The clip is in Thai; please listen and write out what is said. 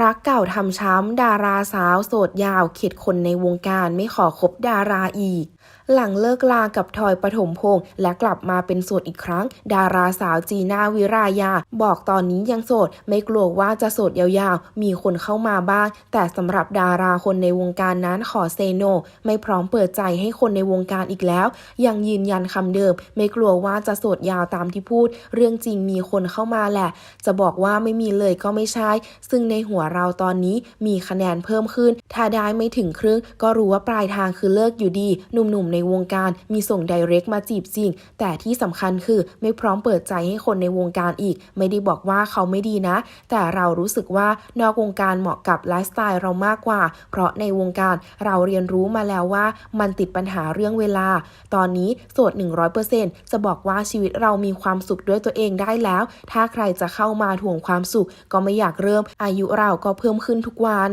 รักเก่าทำช้ำ ดาราสาวโสดยาวเข็ดคนในวงการไม่ขอคบดาราอีก หลังเลิกลากับทอยปฐมพงษ์และกลับมาเป็นโสดอีกครั้ง ดาราสาวจีน่าวิรายา บอกตอนนี้ยังโสด ไม่กลัวว่าจะโสดยาวๆ มีคนเข้ามาบ้าง แต่สำหรับดาราคนในวงการนั้นขอเซโน ไม่พร้อมเปิดใจให้คนในวงการอีกแล้ว ยังยืนยันคำเดิม ไม่กลัวว่าจะโสดยาวตามที่พูด เรื่องจริงมีคนเข้ามาแหละ จะบอกว่าไม่มีเลยก็ไม่ใช่ ซึ่งในหัวเราตอนนี้มีคะแนนเพิ่มขึ้น ถ้าได้ไม่ถึงครึ่งก็รู้ว่าปลายทางคือเลิกอยู่ดี หนุ่มๆในวงการมีส่งไดเรกมาจีบจริง แต่ที่สำคัญคือไม่พร้อมเปิดใจให้คนในวงการอีก ไม่ได้บอกว่าเขาไม่ดีนะ แต่เรารู้สึกว่านอกวงการเหมาะกับไลฟ์สไตล์เรามากกว่า เพราะในวงการเราเรียนรู้มาแล้วว่ามันติดปัญหาเรื่องเวลา ตอนนี้โสด 100%จะบอกว่าชีวิตเรามีความสุขด้วยตัวเองได้แล้ว ถ้าใครจะเข้ามาถ่วงความสุขก็ไม่อยากเริ่มอายุเราาก็เพิ่มขึ้นทุกวัน